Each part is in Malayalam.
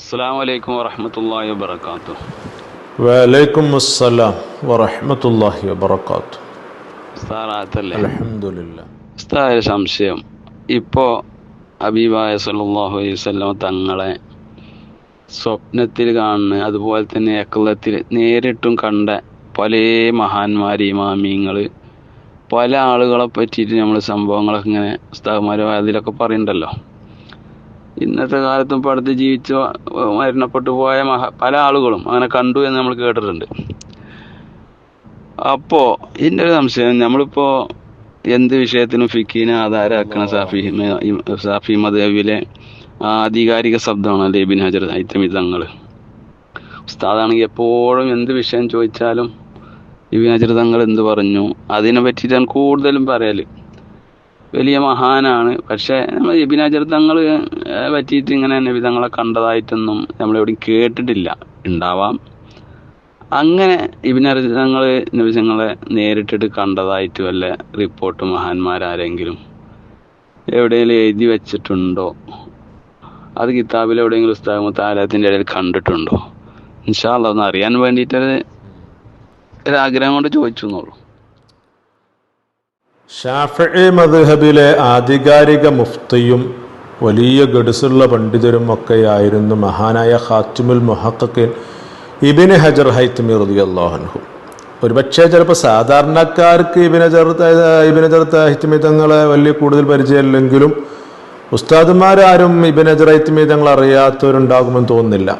അസ്സാം വലൈക്കും വാഹമത്തല്ലാ വാത്തു വലൈക്കും അസ്സലാം ഉസ്താറാത്തല്ലേ അൽഹംദുലില്ലാ. ഉസ്താദ് സംശയം. ഇപ്പോൾ അബീബായ സല്ലല്ലാഹു അലൈഹി വസല്ലം തങ്ങളെ സ്വപ്നത്തിൽ കാണുന്ന അതുപോലെ തന്നെ അക്കളത്തിൽ നേരിട്ടും കണ്ട പല മഹാന്മാർ ഇമാമിങ്ങൾ പല ആളുകളെ പറ്റിയിട്ട് നമ്മൾ സംഭവങ്ങളൊക്കെ ഇങ്ങനെ ഉസ്താദ്മാരോ അതിലൊക്കെ പറയുന്നുണ്ടല്ലോ ഇന്നത്തെ കാലത്തും അടുത്ത് ജീവിച്ച് മരണപ്പെട്ടു പോയ മഹ പല ആളുകളും അങ്ങനെ കണ്ടു എന്ന് നമ്മൾ കേട്ടിട്ടുണ്ട്. അപ്പോൾ ഇതിന്റെ ഒരു സംശയം നമ്മളിപ്പോൾ എന്ത് വിഷയത്തിനും ഫിക്കീനെ ആധാരമാക്കണ സാഫി സാഫി മദേവിലെ ആധികാരിക ശബ്ദമാണ് അല്ലേ ബിൻ ഹജർ ഹൈത്തമി തങ്ങൾ ഉസ്താദാണെങ്കിൽ എപ്പോഴും എന്ത് വിഷയം ചോദിച്ചാലും ഇബിൻ ഹജർ തങ്ങൾ എന്ത് പറഞ്ഞു? അതിനെ പറ്റിയിട്ടാണ് കൂടുതലും പറയൽ വലിയ മഹാനാണ്. പക്ഷേ നമ്മൾ ഹജർ തങ്ങൾ പറ്റിയിട്ട് ഇങ്ങനെ നബി തങ്ങളെ കണ്ടതായിട്ടൊന്നും നമ്മളെവിടെയും കേട്ടിട്ടില്ല. ഉണ്ടാവാം. അങ്ങനെ ഇബിൻ ഹജർ തങ്ങൾ നബി നേരിട്ടിട്ട് കണ്ടതായിട്ട് വല്ല റിപ്പോർട്ട് മഹാന്മാരാരെങ്കിലും എവിടെയെങ്കിലും എഴുതി വെച്ചിട്ടുണ്ടോ? അത് കിതാബിൽ എവിടെയെങ്കിലും ഉസ്താദ് താലത്തിന്റെ ഇടയിൽ കണ്ടിട്ടുണ്ടോ? ഇൻഷാല്ല ഒന്ന് അറിയാൻ വേണ്ടിയിട്ട് ഒരാഗ്രഹം കൊണ്ട് ചോദിച്ചു എന്നുള്ളൂ ഷാഫി മദ്ഹബിലെ ആധികാരിക മുഫ്തിയും വലിയ ഗഡുസുള്ള പണ്ഡിതരും ഒക്കെയായിരുന്നു മഹാനായ ഖാത്തുമുൽ മുഹക്കിൻ ഇബിന് ഹജർ ഹൈത്തമി റളിയല്ലാഹു ഒരുപക്ഷെ ചിലപ്പോൾ സാധാരണക്കാർക്ക് ഇബിന് ഹജർ ഇബിന് ഹജർ ഹൈത്തമി തങ്ങളെ വലിയ കൂടുതൽ പരിചയമില്ലെങ്കിലും ഉസ്താദുമാരാരും ഇബിന് ഹജർ ഹൈത്തമി അറിയാത്തവരുണ്ടാകുമെന്ന് തോന്നുന്നില്ല.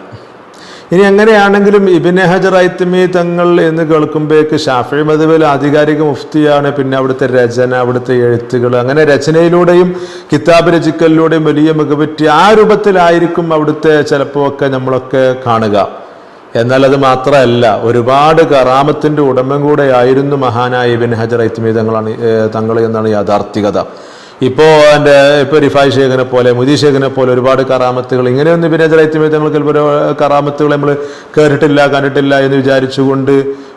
ഇനി എങ്ങനെയാണെങ്കിലും ഇബിനെ ഹജർ ഐത്തമി തങ്ങൾ എന്ന് കേൾക്കുമ്പോഴേക്ക് ഷാഫി മധുവിൽ ആധികാരിക മുഫ്തിയാണ് പിന്നെ അവിടുത്തെ രചന അവിടുത്തെ എഴുത്തുകൾ അങ്ങനെ രചനയിലൂടെയും കിതാബ് രചിക്കലിലൂടെയും വലിയ മികവുറ്റി ആ രൂപത്തിലായിരിക്കും അവിടുത്തെ ചിലപ്പോൾ ഒക്കെ നമ്മളൊക്കെ കാണുക. എന്നാൽ അത് മാത്രമല്ല ഒരുപാട് കറാമത്തിന്റെ ഉടമ കൂടെ ആയിരുന്നു മഹാനായ ഇബിൻ ഹജർ ഐത്തമി തങ്ങളാണ് തങ്ങൾ എന്നാണ് യാഥാർത്ഥികത ഇപ്പോ എന്റെ ഇപ്പോൾ റിഫായ് ശേഖനെ പോലെ മുദി ശേഖനെ പോലെ ഒരുപാട് കറാമത്തുകൾ ഇങ്ങനെയൊന്നും പിന്നെ ഐത്തമി തങ്ങൾക്ക് കറാമത്തുകൾ നമ്മൾ കേട്ടിട്ടില്ല കണ്ടിട്ടില്ല എന്ന് വിചാരിച്ചുകൊണ്ട്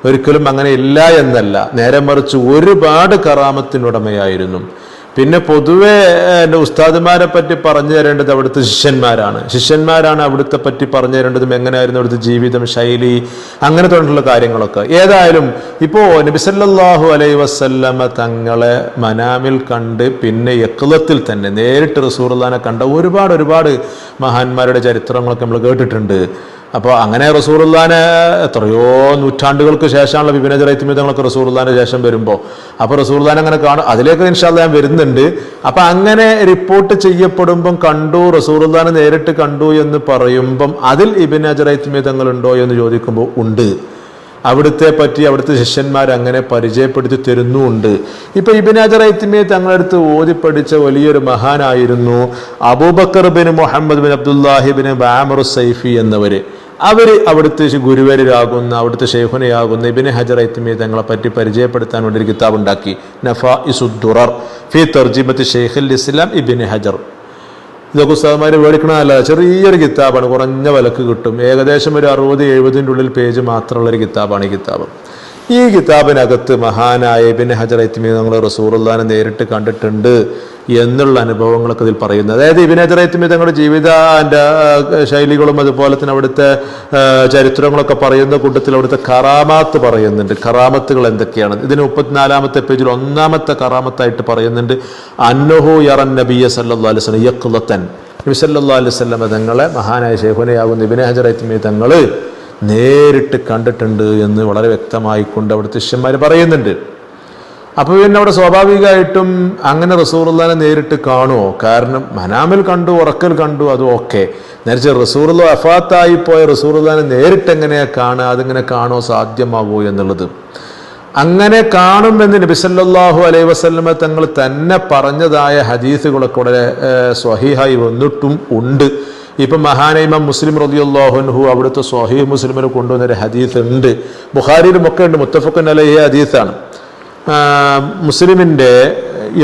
ഒരിക്കലും അങ്ങനെ ഇല്ല എന്നല്ല. നേരെ മറിച്ച് ഒരുപാട് കറാമത്തിനുടമയായിരുന്നു. പിന്നെ പൊതുവെ എന്റെ ഉസ്താദുമാരെ പറ്റി പറഞ്ഞു തരേണ്ടത് അവിടുത്തെ ശിഷ്യന്മാരാണ്. ശിഷ്യന്മാരാണ് അവിടുത്തെ പറ്റി പറഞ്ഞു തരേണ്ടതും എങ്ങനെയായിരുന്നു അവിടുത്തെ ജീവിതം ശൈലി അങ്ങനെ തുടങ്ങിയുള്ള കാര്യങ്ങളൊക്കെ. ഏതായാലും ഇപ്പോൾ നബിസല്ലാഹു അലൈ വസല്ലമ തങ്ങളെ മനാമിൽ കണ്ട് പിന്നെ യക്ലത്തിൽ തന്നെ നേരിട്ട് റസൂർലാനെ കണ്ട ഒരുപാട് ഒരുപാട് മഹാന്മാരുടെ ചരിത്രങ്ങളൊക്കെ നമ്മൾ കേട്ടിട്ടുണ്ട്. അപ്പോൾ അങ്ങനെ റസൂറുല്ലാനെ എത്രയോ നൂറ്റാണ്ടുകൾക്ക് ശേഷമുള്ള വിപിന ചൈത്യമതങ്ങളൊക്കെ റസൂറുല്ലാന്റെ ശേഷം വരുമ്പോൾ അപ്പോൾ റസൂറുല്ലാൻ അങ്ങനെ കാണും. അതിലേക്ക് ഇൻഷാല്ല ഞാൻ വരുന്നുണ്ട്. അപ്പോൾ അങ്ങനെ റിപ്പോർട്ട് ചെയ്യപ്പെടുമ്പം കണ്ടു റസൂറുല്ലാനെ നേരിട്ട് കണ്ടു എന്ന് പറയുമ്പം അതിൽ അജറൈത്മിതങ്ങൾ ഉണ്ടോ എന്ന് ചോദിക്കുമ്പോൾ ഉണ്ട്. അവിടുത്തെ പറ്റി അവിടുത്തെ ശിഷ്യന്മാർ അങ്ങനെ പരിചയപ്പെടുത്തി തരുന്നുമുണ്ട്. ഇപ്പൊ ഇബിനാജർ അജറൈത്തിമെ തങ്ങളടുത്ത് ഓതി പഠിച്ച വലിയൊരു മഹാനായിരുന്നു Abu Bakr bin Muhammad bin അബ്ദുല്ലാഹിബിൻ ബാമർ സൈഫി എന്നവര്. അവർ അവിടുത്തെ ഗുരുവരരാകുന്ന അവിടുത്തെ ഷെയ്ഖുനയാകുന്ന ഇബിനെ ഹജർ ഐത്തിമിയെ തങ്ങളെ പറ്റി പരിചയപ്പെടുത്താൻ വേണ്ടി ഒരു കിതാബ് ഉണ്ടാക്കി. നഫ ഇസുദ്ദുറർ ഫി തർജിമത്ത് ഷെയ്ഖുൽ ഇസ്ലാം ഇബിനെ ഹജർ. ഇതൊക്കെ ഉസ്താദ്മാർ മേടിക്കണമല്ല ചെറിയൊരു കിതാബാണ് കുറഞ്ഞ വിലക്ക് കിട്ടും. ഏകദേശം ഒരു അറുപത് എഴുപതിന്റെ ഉള്ളിൽ പേജ് മാത്രമുള്ള ഒരു കിതാബാണ് ഈ കിതാബ്. ഈ കിതാബിനകത്ത് മഹാനായ പിന്നെ ഹജർ ഐത്തിമി നമ്മൾ റസൂറുല്ലാനെ നേരിട്ട് കണ്ടിട്ടുണ്ട് എന്നുള്ള അനുഭവങ്ങളൊക്കെ ഇതിൽ പറയുന്നത്. അതായത് ഇബിൻ ഹജർ ഐത്തിമി തങ്ങളുടെ ജീവിത ശൈലികളും അതുപോലെ തന്നെ അവിടുത്തെ ചരിത്രങ്ങളൊക്കെ പറയുന്ന കൂട്ടത്തിൽ അവിടുത്തെ കറാമാത്ത് പറയുന്നുണ്ട്. കറാമത്തുകൾ എന്തൊക്കെയാണ്? ഇതിന് മുപ്പത്തിനാലാമത്തെ പേജിൽ ഒന്നാമത്തെ കറാമത്തായിട്ട് പറയുന്നുണ്ട്. അന്നഹു യറൻ നബിയ സല്ലാ അലൈഹി യക്കുലത്തൻ അലൈഹി സ്വലമ തങ്ങളെ മഹാനായ ഷെയ്ഖുനയാകുന്ന ഇബിൻ ഹജർ ഐത്തിമി തങ്ങൾ നേരിട്ട് കണ്ടിട്ടുണ്ട് എന്ന് വളരെ വ്യക്തമായിക്കൊണ്ട് അവിടുത്തെ ശിഷ്യന്മാർ പറയുന്നുണ്ട്. അപ്പോൾ പിന്നെ അവിടെ സ്വാഭാവികമായിട്ടും അങ്ങനെ റസൂറുല്ലാനെ നേരിട്ട് കാണുമോ കാരണം മനാമിൽ കണ്ടു ഉറക്കൽ കണ്ടു അത് ഓക്കെ. നേരിച്ച് റസൂറുള്ള അഫാത്തായി പോയ റസൂറുല്ലാനെ നേരിട്ട് എങ്ങനെയാ കാണുക? അതിങ്ങനെ കാണോ സാധ്യമാവോ എന്നുള്ളത്. അങ്ങനെ കാണുമെന്ന് നബിസല്ലാഹു അലൈഹി വസല്ലമ തങ്ങൾ തന്നെ പറഞ്ഞതായ ഹദീസുകളൊക്കെ വളരെ സ്വഹിഹായി വന്നിട്ടും ഉണ്ട്. ഇപ്പം മഹാനൈമം മുസ്ലിം റതിയുള്ളാഹുൻഹു അവിടുത്തെ സ്വഹീഹ് മുസ്ലിമിന് കൊണ്ടുവന്നൊരു ഹദീസ് ഉണ്ട് ബുഖാരിയിലും ഒക്കെ ഉണ്ട്. മുത്തഫക്കൻ ഈ ഹദീസാണ്. മുസ്ലിമിന്റെ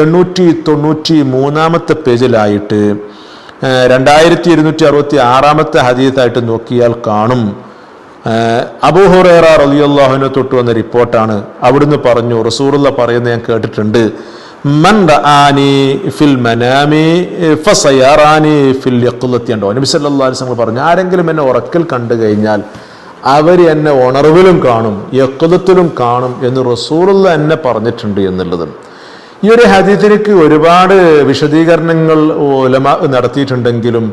എണ്ണൂറ്റി തൊണ്ണൂറ്റി മൂന്നാമത്തെ പേജിലായിട്ട് രണ്ടായിരത്തി ഇരുന്നൂറ്റി അറുപത്തി ആറാമത്തെ ഹദീസായിട്ട് നോക്കിയാൽ കാണും. അബൂഹുറേറ റലിയുള്ളാഹുവിനെ തൊട്ട് വന്ന റിപ്പോർട്ടാണ്. അവിടുന്ന് പറഞ്ഞു റസൂറുള്ള പറയുന്നത് ഞാൻ കേട്ടിട്ടുണ്ട്. മൻ റആനി ഫിൽ മനാമി ഫിൽ നബി പറഞ്ഞു ആരെങ്കിലും എന്നെ ഉറക്കൽ കണ്ടു കഴിഞ്ഞാൽ അവർ എന്നെ ഉണർവിലും കാണും യക്കുതത്തിലും കാണും എന്ന് റസൂലുള്ള എന്നെ പറഞ്ഞിട്ടുണ്ട് എന്നുള്ളത്. ഈ ഒരു ഹദീത്തിലേക്ക് ഒരുപാട് വിശദീകരണങ്ങൾ ഉലമ നടത്തിയിട്ടുണ്ടെങ്കിലും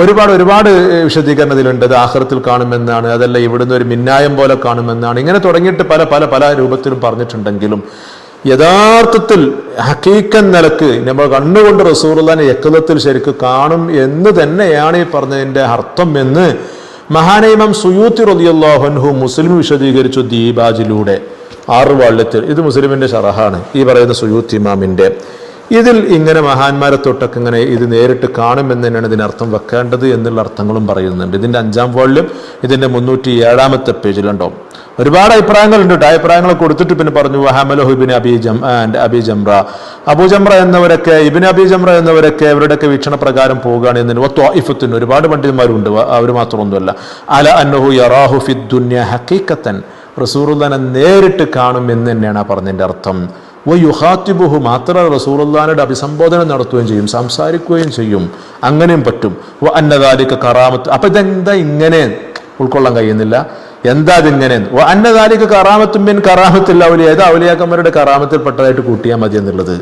ഒരുപാട് ഒരുപാട് വിശദീകരണം ഇതിലുണ്ട് അത് ആഹ്റത്തിൽ കാണുമെന്നാണ് അതല്ല ഇവിടുന്ന് ഒരു മിന്നായം പോലെ കാണുമെന്നാണ്. ഇങ്ങനെ തുടങ്ങിയിട്ട് പല പല പല രൂപത്തിലും പറഞ്ഞിട്ടുണ്ടെങ്കിലും യഥാർത്ഥത്തിൽ ഹക്കീക്കൻ നിലയ്ക്ക് നമ്മൾ കണ്ണുകൊണ്ട് റസൂറുല്ലാനെ യക്കതത്തിൽ ശരിക്ക് കാണും എന്ന് തന്നെയാണ് ഈ പറഞ്ഞതിന്റെ അർത്ഥം എന്ന് മഹാനൈമം സുയൂത്തി റലിയല്ലാഹുൻഹു മുസ്ലിം വിശദീകരിച്ചു ദീപാജിലൂടെ. ആറ് വാള്യത്തിൽ ഇത് മുസ്ലിമിന്റെ ഷറഹാണ്. ഈ പറയുന്ന സുയൂത്തി ഇമാമിന്റെ ഇതിൽ ഇങ്ങനെ മഹാന്മാരെ തൊട്ടൊക്കെ ഇങ്ങനെ ഇത് നേരിട്ട് കാണുമെന്ന് തന്നെയാണ് ഇതിനർത്ഥം വെക്കേണ്ടത് എന്നുള്ള അർത്ഥങ്ങളും പറയുന്നുണ്ട്. ഇതിന്റെ അഞ്ചാം വാള്യം ഇതിന്റെ മുന്നൂറ്റി ഏഴാമത്തെ പേജിലുണ്ടാവും ഒരുപാട് അഭിപ്രായങ്ങളുണ്ട് കേട്ടോ അഭിപ്രായങ്ങൾ കൊടുത്തിട്ട് പിന്നെ പറഞ്ഞു വഹാമലഹു Ibn Abi Jam and Abi Jamra. Abu Jamra എന്നവരൊക്കെ ഇബിൻ അബി ജംറ എന്നവരൊക്കെ അവരുടെയൊക്കെ വീക്ഷണ പ്രകാരം പോവുകയാണ് എന്നതിന് ത്വായിഫത്തിന് ഒരുപാട് പണ്ഡിതന്മാരുണ്ട്. അവർ മാത്രമൊന്നുമല്ല. അല അന്നഹു യറാഹു ഫി ദുന്യ ഹക്കീക്കത്തൻ റസൂറുല്ലാനെ നേരിട്ട് കാണും എന്ന് തന്നെയാണ് ആ പറഞ്ഞതിന്റെ അർത്ഥം. വ യുഹാത്തിബുഹു മാത്ര റസൂറുല്ലാനോട് അഭിസംബോധന നടത്തുകയും ചെയ്യും സംസാരിക്കുകയും ചെയ്യും. അങ്ങനെയും പറ്റും. വ അന്നദാലിക കറാമത്ത്. അപ്പം ഇതെന്താ ഇങ്ങനെ ഉൾക്കൊള്ളാൻ കഴിയുന്നില്ല? എന്താ അതിങ്ങനെ വ കറാമത്തുമ്പിൻ കറാമത്തില്ല ഔലിയ. ഏതാ ഔലിയാക്കന്മാരുടെ കറാമത്തിൽ പെട്ടതായിട്ട് കൂട്ടിയാൽ മതി എന്നുള്ളത്.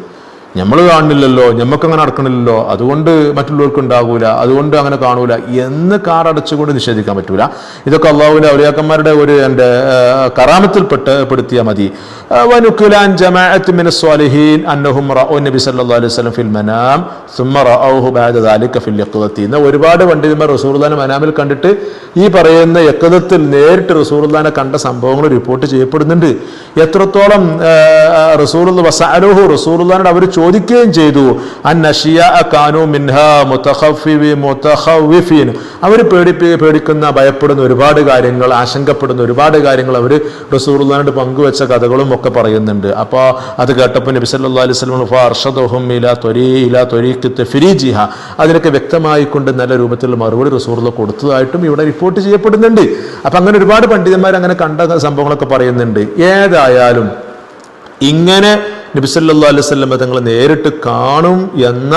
നമ്മൾ കാണില്ലല്ലോ ഞമ്മക്ക് അങ്ങനെ നടക്കണില്ലല്ലോ അതുകൊണ്ട് മറ്റുള്ളവർക്ക് ഉണ്ടാകൂല അതുകൊണ്ട് അങ്ങനെ കാണൂല എന്ന് കാറടച്ചുകൊണ്ട് നിഷേധിക്കാൻ പറ്റൂല. ഇതൊക്കെ അള്ളാഹുവിന്റെ ഔലിയാക്കന്മാരുടെ ഒരു എന്റെ കറാമത്തിൽ പെട്ട് പെടുത്തിയാൽ മതി. വനുക്കുലാൻ ജമാഅത്ത് മിന സ്വാലിഹീൻ അന്നഹും റഅൂ നബി സല്ലല്ലാഹു അലൈഹി വസല്ലം ഫിൽ മനാം സുമ്മ റഅൂഹു ബഅദ ദാലിക ഫിൽ യഖ്ദത്തി ഒരുപാട് പണ്ഡിതന്മാർ റസൂലുള്ളാഹിനെ മനാമിൽ കണ്ടിട്ട് ഈ പറയുന്ന യഖദത്തിൽ നേരിട്ട് റസൂലുള്ളാഹിനെ കണ്ട സംഭവങ്ങൾ റിപ്പോർട്ട് ചെയ്യപ്പെടുന്നുണ്ട്. എത്രത്തോളം റസൂലുള്ള വസഅലുഹു റസൂലുള്ളാഹിനോട് അവർ ചോദിക്കുകയും ചെയ്തു. അൻ നഷിയ കാനു മിൻഹ മുത്തഖഫിവി മുത്തഖവിഫീൻ അവർ പേടിപ്പി പേടിക്കുന്ന ഭയപ്പെടുന്ന ഒരുപാട് കാര്യങ്ങൾ ആശങ്കപ്പെടുന്ന ഒരുപാട് കാര്യങ്ങൾ അവർ റസൂറുല്ലാനോട് പങ്കുവെച്ച കഥകളും ഒക്കെ പറയുന്നുണ്ട്. അപ്പോൾ അത് കേട്ടപ്പോൾ നബി സല്ലല്ലാഹു അലൈഹി വസല്ലം ഫർഷദഹും ഇലാ ത്വരീ ഇലാ ഫിരീജിഹ അതിനൊക്കെ വ്യക്തമായിക്കൊണ്ട് നല്ല രൂപത്തിൽ മറുപടി റസൂറിൽ കൊടുത്തതായിട്ടും ഇവിടെ റിപ്പോർട്ട് ചെയ്യപ്പെടുന്നുണ്ട്. അപ്പം അങ്ങനെ ഒരുപാട് പണ്ഡിതന്മാർ അങ്ങനെ കണ്ട സംഭവങ്ങളൊക്കെ പറയുന്നുണ്ട്. ഏതായാലും ഇങ്ങനെ നബി നബിസല്ലാ അലൈഹി സ്വല്ലം തങ്ങൾ നേരിട്ട് കാണും എന്ന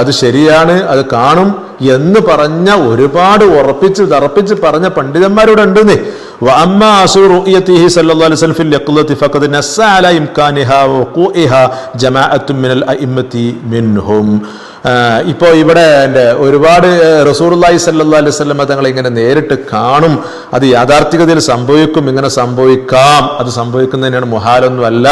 അത് ശരിയാണ് അത് കാണും എന്ന് പറഞ്ഞ ഒരുപാട് ഉറപ്പിച്ച് തറപ്പിച്ച് പറഞ്ഞ പണ്ഡിതന്മാരോട് ഉണ്ടെന്നേ. وأما أصل رؤيته صلى الله عليه وسلم في اليقظة فقد نص على إمكانها وقوعها جماعة من الأئمة منهم ഇപ്പോൾ ഇവിടെ എൻ്റെ ഒരുപാട് റസൂർല്ലാഹി സല്ലാ അലൈഹി സ്വലമ തങ്ങൾ ഇങ്ങനെ നേരിട്ട് കാണും അത് യാഥാർത്ഥികതയിൽ സംഭവിക്കും ഇങ്ങനെ സംഭവിക്കാം അത് സംഭവിക്കുന്നതിനാണ് മുഹാലൊന്നും അല്ല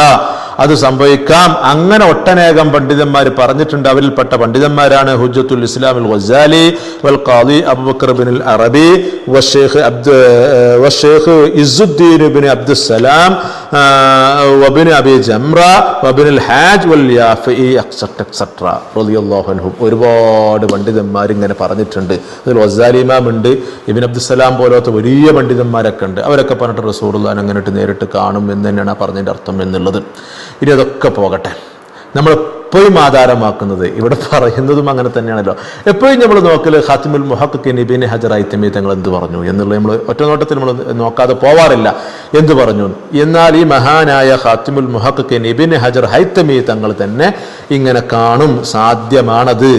അത് സംഭവിക്കാം. അങ്ങനെ ഒട്ടനേകം പണ്ഡിതന്മാർ പറഞ്ഞിട്ടുണ്ട്. അവരിൽപ്പെട്ട പണ്ഡിതന്മാരാണ് ഹുജ്ജത്തുൽ ഇസ്ലാമുൽ ഗസാലി വൽ khadi Abubakar bin al Arabi വഷേഖ് അബ്ദ് വഷേഖ് ഇസുദ്ദീൻ ബിൻ അബ്ദുസ്സലാം വബിൻ അബി ജംറ വബിൻ അൽ ഹാജ് വൽ യാഫി എക്സെട്ര റളിയല്ലാഹു അൻഹും. ഒരുപാട് പണ്ഡിതന്മാർ ഇങ്ങനെ പറഞ്ഞിട്ടുണ്ട്. അതിൽ വസാലി ഇമാം ഉണ്ട് ഇബിൻ അബ്ദുസ്സലാം പോലത്തെ വലിയ പണ്ഡിതന്മാരൊക്കെ ഉണ്ട്. അവരൊക്കെ പറഞ്ഞിട്ട് റസൂർ അങ്ങനെ നേരിട്ട് കാണും എന്ന് തന്നെയാണ് പറഞ്ഞതിന്റെ അർത്ഥം എന്നുള്ളത്. ഇനി അതൊക്കെ പോകട്ടെ. നമ്മൾ എപ്പോഴും ആധാരമാക്കുന്നത് ഇവിടെ പറയുന്നതും അങ്ങനെ തന്നെയാണല്ലോ. എപ്പോഴും നമ്മൾ നോക്കൽ ഹാത്തിമുൽ മുഹക്ക് നിബിൻ ഹജർ ഐത്തമി തങ്ങൾ എന്ത് പറഞ്ഞു എന്നുള്ളത് നമ്മൾ ഒറ്റ നോട്ടത്തിൽ നമ്മൾ നോക്കാതെ പോവാറില്ല. എന്ത് പറഞ്ഞു? എന്നാൽ ഈ മഹാനായ ഖാത്തിമുൽ മുഹക്ക് നിബിൻ ഹജർ ഹൈത്തമി തങ്ങൾ തന്നെ ഇങ്ങനെ കാണും സാധ്യമാണത്.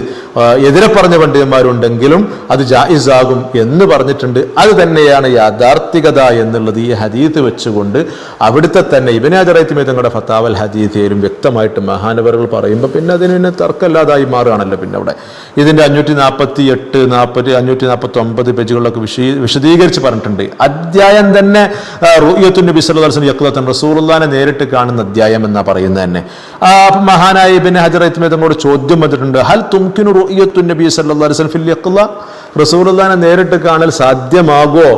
എതിരെ പറഞ്ഞ പണ്ഡിതന്മാരുണ്ടെങ്കിലും അത് ജായിസാകും എന്ന് പറഞ്ഞിട്ടുണ്ട്. അത് തന്നെയാണ് യാഥാർത്ഥികത എന്നുള്ളത് ഈ ഹദീത്ത് വെച്ചുകൊണ്ട് അവിടുത്തെ തന്നെ ഇബിൻ ഹജർ ഹൈത്തമി തങ്ങളുടെ ഫത്താവൽ ഹദീതയിലും വ്യക്തമായിട്ട് മഹാനവറുകൾ പറയുമ്പോൾ പിന്നെ അതിന് പിന്നെ തർക്കമില്ലാതായി മാറുകയാണല്ലോ പിന്നെ അവിടെ. ഇതിന്റെ അഞ്ഞൂറ്റി നാൽപ്പത്തി എട്ട് നാൽപ്പത്തി അഞ്ഞൂറ്റി നാൽപ്പത്തി ഒമ്പത് പേജുകളിലൊക്കെ വിശീ വിശദീകരിച്ച് പറഞ്ഞിട്ടുണ്ട്. അധ്യായം തന്നെ റുയ്യത്തു നബി അലൈഹി വസല്ലം റസൂലുള്ളാനെ നേരിട്ട് കാണുന്ന അധ്യായം എന്നാ പറയുന്നത് തന്നെ. ആ, മഹാനായ പിന്നെ ഹജർ ഐത്മേ ചോദ്യം വന്നിട്ടുണ്ട് ഹൽ തുംകിനു റുയത്തു നബി വസല്ലം ഫിൽ യഖ്ള റസൂലുള്ളാനെ നേരിട്ട് കാണൽ സാധ്യമാകോ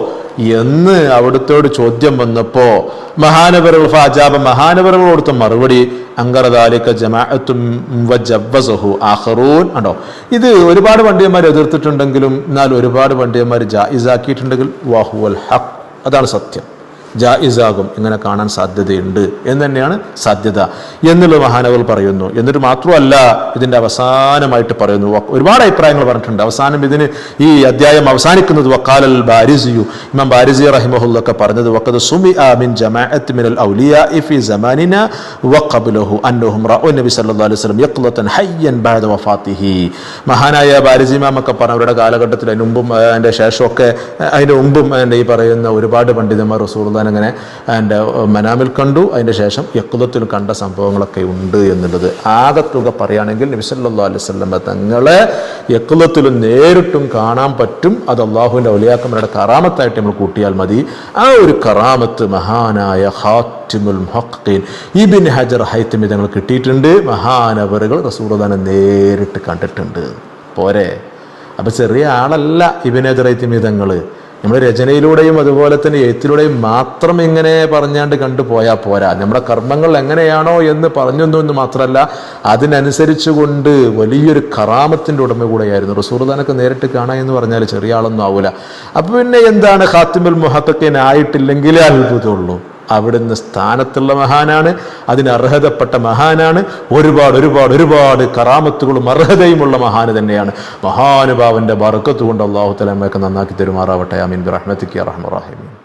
എന്ന് അവിടുത്തോട് ചോദ്യം വന്നപ്പോ മഹാനവറുകൾ ഫാജാബ മഹാനവറുകൾ കൊടുത്ത മറുപടി അങ്കറദാലിക്ക ജമാഅത്തും ഉണ്ടോ ഇത് ഒരുപാട് പണ്ഡിതന്മാർ എതിർത്തിട്ടുണ്ടെങ്കിലും എന്നാൽ ഒരുപാട് പണ്ഡിതന്മാർ ജായിസാക്കിയിട്ടുണ്ടെങ്കിൽ വാഹുവൽ ഹഖ് അതാണ് സത്യം. ജായിസാകും. ഇങ്ങനെ കാണാൻ സാധ്യതയുണ്ട്. എന്ന് തന്നെയാണ് സാധ്യത. എന്നുള്ള മഹാനവൽ പറയുന്നു. എന്നിട്ട് മാത്രമല്ല ഇതിന്റെ അവസാനമായിട്ട് പറയുന്നു. ഒരുപാട് അഭിപ്രായങ്ങൾ പറഞ്ഞിട്ടുണ്ട്. അവസാനം ഇതിന് ഈ അധ്യായം അവസാനിക്കുന്നത് വക്കാലൽ ബാരിസിയു. ഇമാം ബാരിസി റഹിമഹുല്ലൊക്കെ പറഞ്ഞത് വക്കത് സുമി മിൻ ജമാഅത്ത് മിനൽ ഔലിയ ഇഫി സമാനിന വഖബ്ലഹു അന്നഹും റഅു നബി സല്ലല്ലാഹു അലൈഹി വസല്ലം യഖ്ലതൻ ഹയ്യൻ ബാദ വഫാത്തിഹി. മഹാനായ ബാരിസി ഇമാമൊക്കെ പറഞ്ഞ. അവരുടെ കാലഘട്ടത്തിൽ അതിന് മുമ്പും അതിന്റെ ശേഷമൊക്കെ അതിന്റെ മുമ്പും ഈ പറയുന്ന ഒരുപാട് പണ്ഡിതന്മാർ റസൂർദാൻ അങ്ങനെ അതിന്റെ മനാമിൽ കണ്ടു. അതിന്റെ ശേഷം യക്കുദത്തിൽ കണ്ട സംഭവങ്ങളൊക്കെ ഉണ്ട് എന്നുള്ളത്. ആകത്തുക പറയുകയാണെങ്കിൽ നബി സല്ലല്ലാഹു അലൈഹി വസല്ലം തങ്ങളെ യക്കുദത്തിൽ നേരിട്ടും കാണാൻ പറ്റും. അത് അള്ളാഹുവിന്റെ ഒലിയാക്കന്മാരുടെ കറാമത്തായിട്ട് നമ്മൾ കൂട്ടിയാൽ മതി. ആ ഒരു കറാമത്ത് മഹാനായ ഹാറ്റിമുൽ മുഹഖീൻ ഇബിൻ ഹജർ ഹൈത്തമി തങ്ങൾ കിട്ടിയിട്ടുണ്ട്. മഹാനവറുകൾ റസൂർദാനെ നേരിട്ട് കണ്ടിട്ടുണ്ട്. പോരെ. അപ്പൊ ചെറിയ ആളല്ല ഇബിൻ ഹജർ ഹൈത്തമി തങ്ങൾ നമ്മൾ രചനയിലൂടെയും അതുപോലെ തന്നെ എഴുത്തിലൂടെയും മാത്രം ഇങ്ങനെ പറഞ്ഞാണ്ട് കണ്ടു പോയാൽ പോരാ. നമ്മുടെ കർമ്മങ്ങൾ എങ്ങനെയാണോ എന്ന് പറഞ്ഞു എന്ന് മാത്രമല്ല അതിനനുസരിച്ച് കൊണ്ട് വലിയൊരു കറാമത്തിന്റെ ഉടമ കൂടെയായിരുന്നു. റസൂർദാനൊക്കെ നേരിട്ട് കാണാൻ എന്ന് പറഞ്ഞാൽ ചെറിയ ആളൊന്നും ആവൂല. അപ്പൊ പിന്നെ എന്താണ്? ഖാത്തിമുൽ മുഹത്തക്കൻ ആയിട്ടില്ലെങ്കിലേ അത്ഭുതമുള്ളൂ. അവിടുന്ന് സ്ഥാനത്തുള്ള മഹാനാണ് അതിന് അർഹതപ്പെട്ട മഹാനാണ് ഒരുപാട് ഒരുപാട് ഒരുപാട് കറാമത്തുകളും അർഹതയുമുള്ള മഹാന് തന്നെയാണ്. മഹാനുഭാവന്റെ ബർക്കത്ത് കൊണ്ട് അള്ളാഹു തലമൊക്കെ നന്നാക്കി തരുമാറാവട്ടെ. അമീൻ റഹ്മത്തിക്ക് റഹ്മറാഹിമീൻ